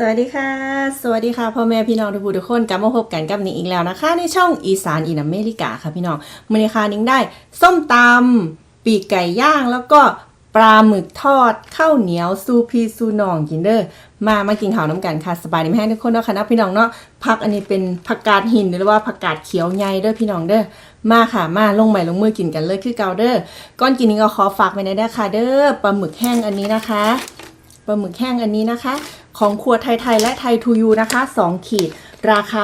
สวัสดีค่ะ สวัสดีค่ะพ่อแม่พี่น้องทุกผู้ทุกคนกลับมาพบกันกับนิ้งอีกแล้วนะคะในช่องอีสานอินอเมริกาค่ะพี่น้องมือนี้ค่ะนิ้งได้ ส้มตำปีกไก่ย่างแล้วก็ปลาหมึกทอดข้าวเหนียวซูพีซูนองกินเด้อมามากินข้าวน้ำกันค่ะสบายดีไหมให้ทุกคนเนาะค่ะนะพี่น้องเนาะผักอันนี้เป็นผักกาดหินหรือว่าผักกาดเขียวใหญ่เด้อพี่น้องเด้อมาค่ะมาลงใหม่ลงมือกินกันเลยคือเกาเด้อก่อนกินนิ้งก็ขอฝากไว้ในอยนะคะเด้อปลาหมึกแห้งอันนี้นะคะปลาหมึกแห้งอันนี้นะคะ ของครัวไทยๆและไทยทูยูนะคะ2ขีด ราคา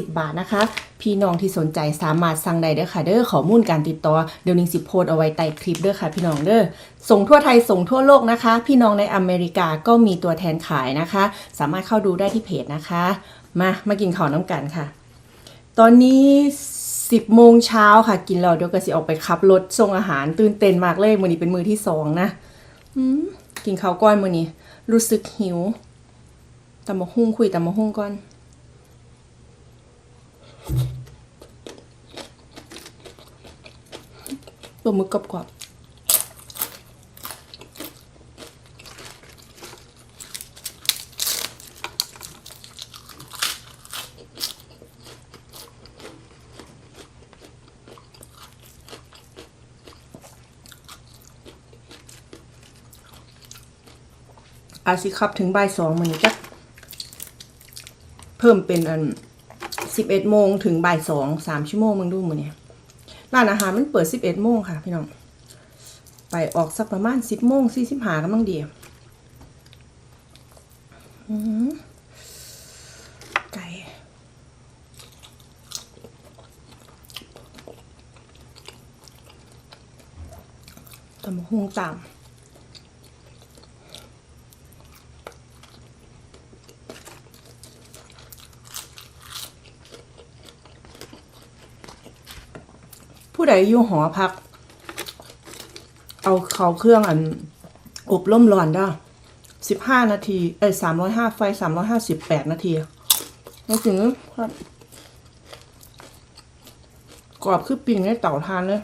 250 บาทนะคะ พี่น้องที่สนใจสามารถสั่งได้เด้อค่ะ เด้อขอมูลการติดต่อเดี๋ยวนิงสิโพสเอาไว้ใต้คลิปเด้อค่ะ พี่น้องเด้อส่งทั่วไทยส่งทั่วโลกนะคะ พี่น้องในอเมริกาก็มีตัวแทนขายนะคะ สามารถเข้าดูได้ที่เพจนะคะ มามากินข้าวน้ำกันค่ะ ตอนนี้10โมงเช้าค่ะ กินแล้วเดี๋ยวก็สิออกไปขับรถส่งอาหารตื่นเต้นมากเลยมือนี้เป็นมือที่สองนะกินข้าวก้อนมือนี้ รู้สึกหิวตำมะฮุ่งคุยตำมะฮุ่งก่อน ตัวมึกกรอบ อาจสิขับถึงบ่ายสองมื้อนี้จ้ะเพิ่มเป็นอันสิบเอ็ดโมงถึงบ่ายสองสามชั่วโมงมึงดูมื้อนี้ร้านอาหารมันเปิด11โมงค่ะ พี่น้อง ไปออกสักประมาณ10โมง40หากำลังดีไก่ตำบักหุงตา ผู้ใดอยู่หอพัก เอาเขาเครื่องอันอบร่มร้อนได้สิบห้านาทีเอ้ยสามร้อยห้าไฟสามร้อยห้าสิบแปดนาทีแล้วถึงครับกรอบคือปิ้งในเต่าทานเลย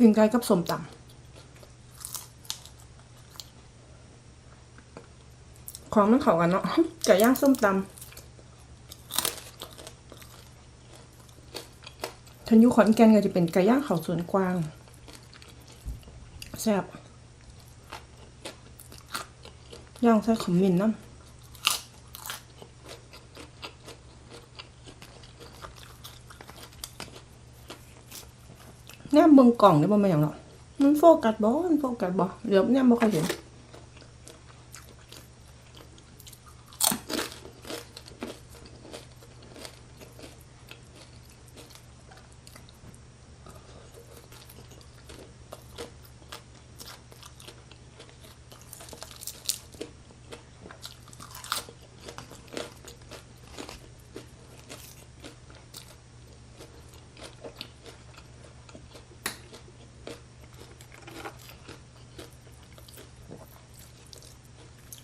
ปิ้งไก่กับส้มตำของมันเข้ากันเนาะไก่ย่างส้มตำทันยูขอนแก่นก็จะเป็นไก่ย่างเขาสวนกวางแซ่บย่างใส่ขมิ้นน้ำแนม เบิ่งกล่องได้บ่แม่นหยังหรอมันโฟกัสบ่มันโฟกัสบ่เดี๋ยวแนมบ่ค่อยเห็น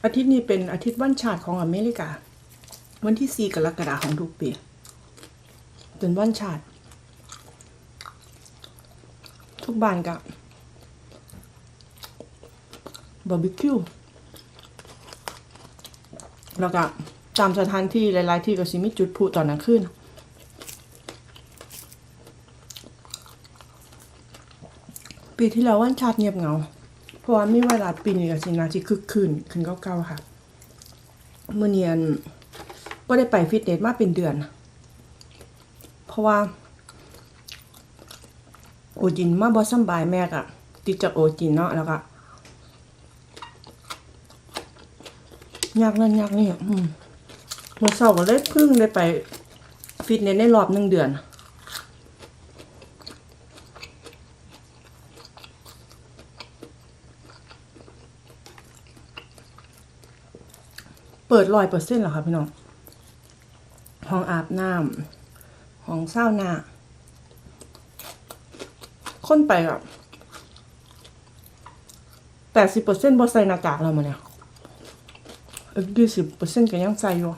อาทิตย์นี้เป็นอาทิตย์วันชาติของอเมริกา วันที่ 4 กรกฎาคมของทุกปีเป็นวันชาติ ทุกบ้านกับบาร์บีคิวแล้วก็ตามสถานที่หลาย ๆ ที่ก็สิมีจุดพลุตอนกลางคืนปีที่แล้ววันชาติเงียบเหงา เพราะว่ามีเวลาปีนี้ก็สินาที่คึกคืนขึ้นเก่าๆค่ะเมื่อเนียนก็ได้ไปฟิตเนสมาเป็นเดือน เพราะว่าโอจินมาบอสบายแม่กะติดจากโอจินเนาะแล้วก็ยากนั่นยากนี่อืมเมื่อเช้าก็เลยพิ่งได้ไปฟิตเนสในรอบหนึ่งเดือน ปิดร้อยเปอร์เซ็นต์เหรอคะพี่น้องห้องอาบน้ำห้องเศร้าหน้าค้นไปแบบแปดสิบเปอร์เซ็นต์บอใส่หน้ากากแล้วมันเนี่ยอีกยี่สิบเปอร์เซ็นต์ก็ยังใส่อยู่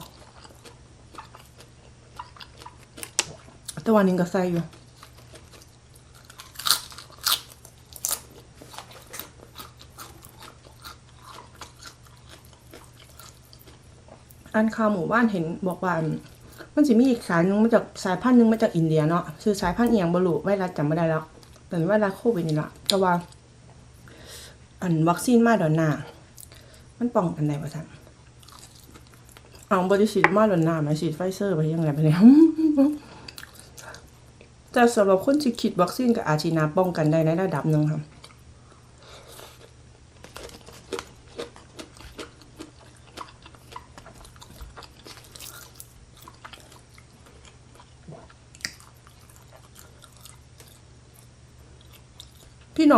แต่วันนี้ก็ใส่อยู่ันข่าวหมู่บ้านเห็นบอกว่ามันจะมีอีกสายหนึงมาจากสายพันธุ์หนึงมาจากอินเดียเนาะชื่อสายพันธุ์เอียงบรูไวรัสจำไม่ได้แล้วแต่ไวรัสโควิดนี่ละแต่ว่า อันวัคซีนมาดอนนามันป้องกันได้ปะท่านเอาบริฉีดมาดอนนาไหมฉีดไฟเซอร์ไปยังไงไปเนี่ยแต่สำหรับคนที่ฉีดวัคซีนกับอาชีนาป้องกันได้ในระดับหนึ่งค่ะ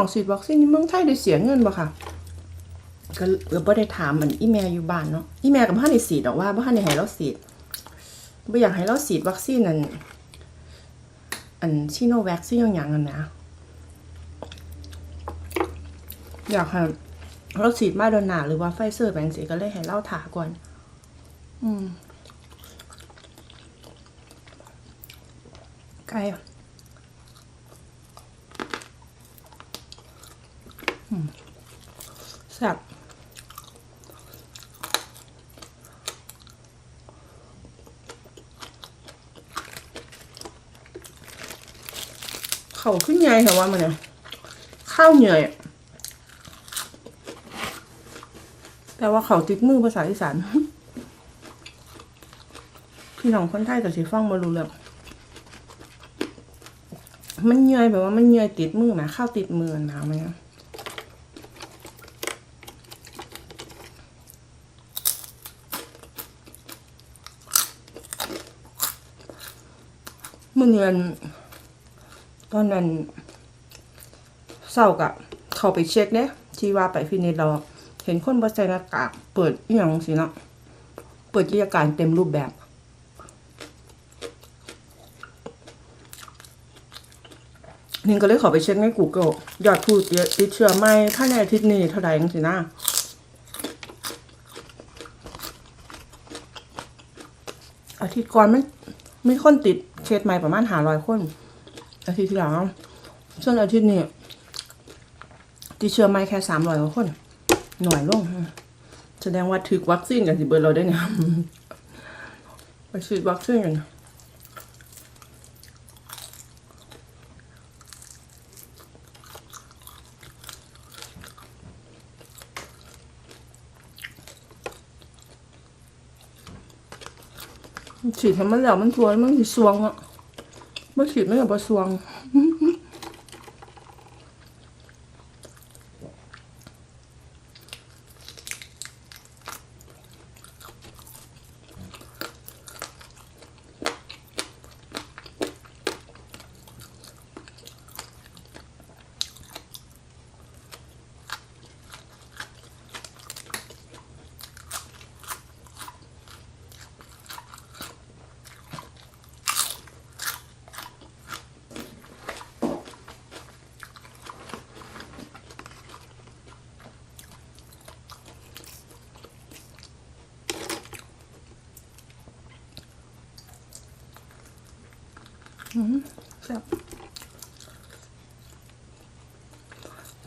องฉีดวัคซีนในเมืองไทยได้เสียเงินบ่ค่ะ ก็ก็บ่ได้ถามมือนอีแม่อยู่บ้านเนาะอีแม่กับพ่อได้ฉีดอกว่าพ่อได้ให้เราฉีดบ่อยากให้เราฉีดวัคซีนนั่นอันชิโนแวคซี่ยังอย่างนั่นนะอยากให้เราฉีดมาโดนหนาหรือว่าไฟเซอร์แบงสีก็เลยให้เล่าถาก่อน อืมไกลอะ แซ่บเขาขึ้นใหญ่เหรอว่ามันเนี่ยข้าวเหนื่อยแต่ว่าเขาติดมือภาษาอีสานพี่น้องคนไทยกับสีฟังมารู้เรื่องมันเหนื่อยแบบว่ามันเหนื่อยติดมือนะข้าวติดมือหนะมันเนี่ย มื่อเงินตอนนั้นเศร้ากับเขาไปเช็คเด้ที่ว่าไปฟินิชเราเห็นคนบใส่หน้ากากเปิดอย่างสิเนาะเปิดกิจการเต็มรูปแบบนี่ก็เลยขอไปเช็คใน Google ยอดผู้ติดเชื้อไหม่ภายในอาทิตย์นี้เท่าไหร่จังสินะอาทิตย์ก่อนมันมีคนติด สใหม่ประมาณหาร้อยคนอาทิตย์ที่แล้วส่วนอาทิตย์นี้ติดเชื้อไม่แค่สามร้อยกว่าคน หน่อยลง แสดงว่าถือวัคซีนกันสิเบิร์เราได้เนี่ยไปฉีดวัคซีนกัน ฉีดให้มันแล้วมันทัวมันสีสวงอะไม่ฉีดไม่กับบสวง แซ่บ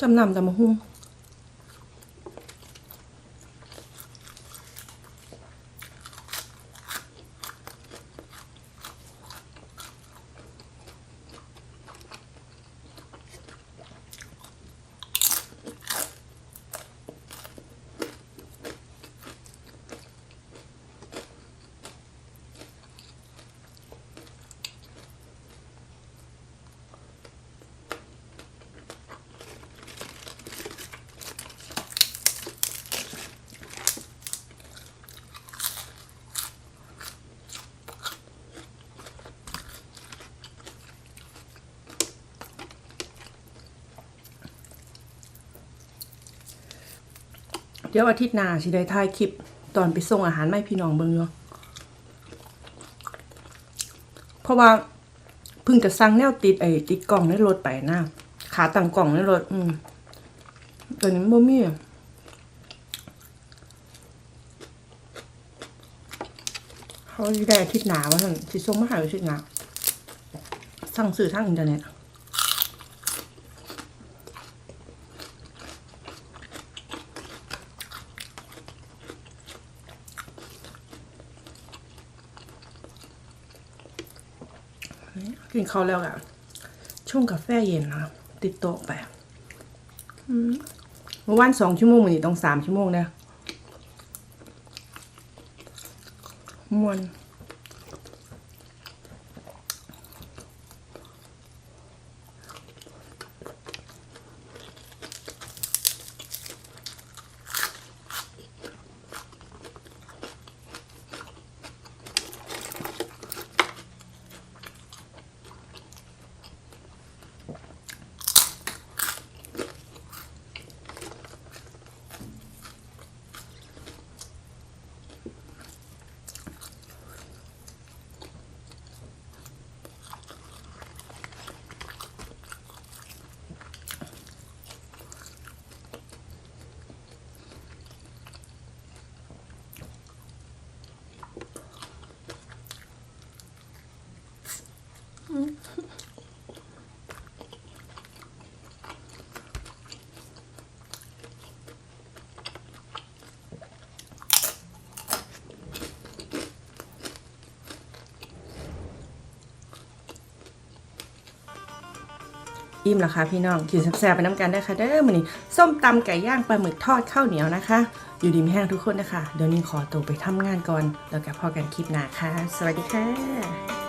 จำนำจำมาหุ้ง เดี๋ยวอาทิตย์หน้าสิได้ถ่ายคลิป ตอนไปส่งอาหารไม่พี่น้องเบิ่งอยู่เพราะว่าเพิ่งจะสั่งแนวติดไอ้ติดกล่องในรถไปนะขาตั้งกล่องในรถ อืมตัวนี้บ่มีเขาได้อาทิตย์หนาว่าซั่นสิส่งมาห้อาทิตย์หนาสั่งซื้อทางอินเทอร์เน็ต กินข้าวแล้วอะช่วงกาแฟเย็นนะติดโต๊ะไปอืมเมื่อวานสองชั่วโมงวันนี้ต้องสามชั่วโมงนะมวน อิ่มแล้วค่ะพี่น้องกินแซ่บๆไปน้ำกันได้ค่ะเด้อมื้อนี้ส้มตำไก่ย่างปลาหมึกทอดข้าวเหนียวนะคะ อยู่ดีไม่แห้งทุกคนนะคะ เดี๋ยวนี้ขอตัวไปทำงานก่อน แล้วก็พอกันคลิปหน้าค่ะ สวัสดีค่ะ